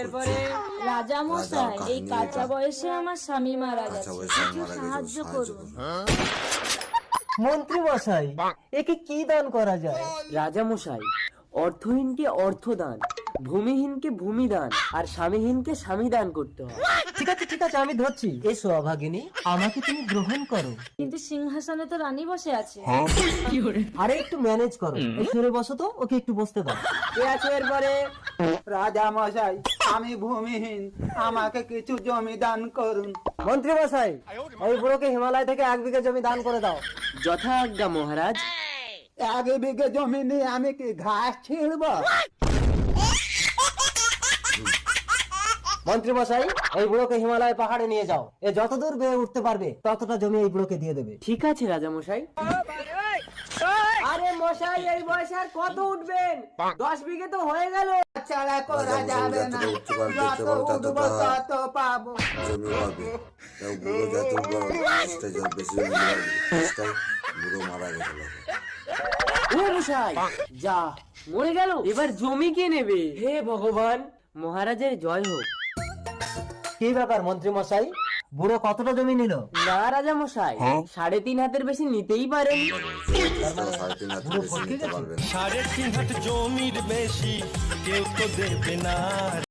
এরপরে রাজা মশাই এই কাঁচা বয়সে আমার স্বামী মারা গেছে। সাহায্য করুন। মন্ত্রী মশাই একে কি দান করা যায়? রাজা মশাই অর্থহীনকে অর্থ দান ভূমিহীনকে ভূমি দান আর স্বামীহীনকে স্বামী দান করতে হয়। ঠিক আছে ঠিক আছে আমি ধরছি। এসো অভাগিনী আমাকে তুমি গ্রহণ করো। কিন্তু সিংহাসনে তো রানী বসে আছে। আরে একটু ম্যানেজ করো। সরে বসো তো ওকে একটু বসতে দাও। কে আছে এরপরে রাজা মশাই আমি ভূমিহীন। আমাকে কিছু জমি দান করুন। মন্ত্রী মশাই ওই বুড়োকে হিমালয় থেকে এক বিঘা জমি দান করে দাও। যথা আজ্ঞা মহারাজ। এক বিঘে জমি নিয়ে আমি কি ঘাস ছিঁড়ব? মন্ত্রী মশাই এই বুড়োকে হিমালয় পাহাড়ে নিয়ে যাও। এ যতদূর বেয়ে উঠতে পারবে ততটা জমি এই বুড়োকে দিয়ে দেবে। ঠিক আছে রাজা মশাই। আরে মশাই এই বয়সে আর কত উঠবেন? দশ বিঘে তো হয়ে গেল। ছাড়া করা রাজা যাবে মশাই না। যতটা উঠতে পারবে, যত ততটা উঠবো তত পাবো জমি পাবে। তাও বুড়ো যত বড় চেষ্টা যত বেশি চেষ্টায় বুড়ো মারা গেছিল ও মশাই যা মরে গেল। এবার জমি কে নেবে? হে ভগবান মহারাজের জয় হোক। কি ব্যাপার মন্ত্রী মশাই বুড়ো কতটা জমি নিল? না রাজা মশাই সাড়ে তিন হাতের বেশি নিতেই পারেন। তিন হাতে সাড়ে তিন হাত জমির বেশি কেউ তো দেবে না।